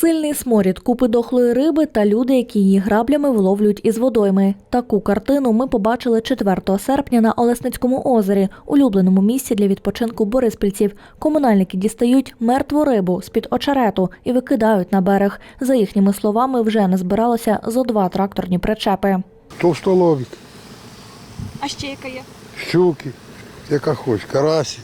Сильний сморід, купи дохлої риби та люди, які її граблями виловлюють із водойми. Таку картину ми побачили 4 серпня на Олесницькому озері, улюбленому місці для відпочинку бориспільців. Комунальники дістають мертву рибу з-під очерету і викидають на берег. За їхніми словами, вже не збиралося зо два тракторні причепи. Товстолобік, А ще яка є? щуки, яка хоч, карасі.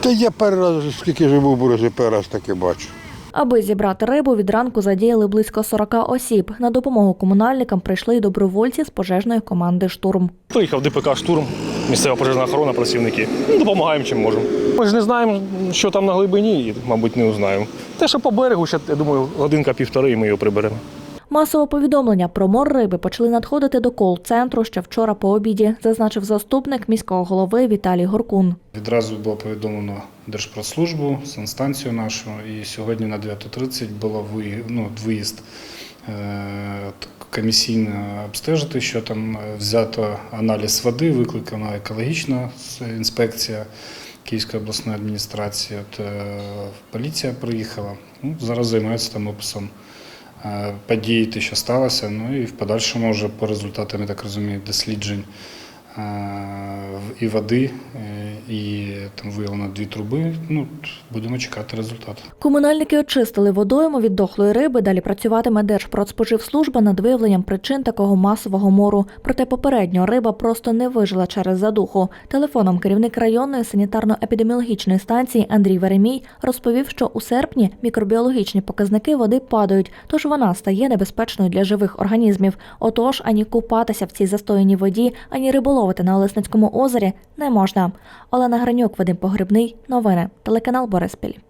Та я перший раз, скільки живу в Бурежі, перший раз таке бачу. Аби зібрати рибу, від ранку задіяли близько 40 осіб. На допомогу комунальникам прийшли й добровольці з пожежної команди Штурм. Приїхав ДПК штурм, місцева пожежна охорона, працівники. Ну, Допомагаємо чим можемо. Ми ж не знаємо, що там на глибині, і, мабуть, не узнаємо. Те, що по берегу, ще, я думаю, годинка-півтори, і ми його приберемо. Масово повідомлення про мор риби почали надходити до кол-центру ще вчора по обіді, зазначив заступник міського голови Віталій Горкун. Відразу було повідомлено Держпродслужбу, санстанцію нашу, і сьогодні на 9.30 було ну, виїзд е, комісійно обстежити, що там е, взято аналіз води, викликана екологічна інспекція Київської обласної адміністрації. Е, поліція приїхала. Ну, зараз займаються там описом події, те, що сталося. Ну і в подальшому вже по результатам, я так розумію, досліджень е, і води, е, і там виявлено дві труби. Ну, будемо чекати результату. Комунальники очистили водойму від дохлої риби. Далі працюватиме Держпродспоживслужба над виявленням причин такого масового мору. Проте попередньо риба просто не вижила через задуху. Телефоном керівник районної санітарно-епідеміологічної станції Андрій Веремій розповів, що у серпні мікробіологічні показники води падають, тож вона стає небезпечною для живих організмів. Отож, ані купатися в цій застояній воді, ані риболовити на Олесницькому озері не можна. Олена Гранюк, Вадим Погребний. Новини. Телеканал Бориспіль.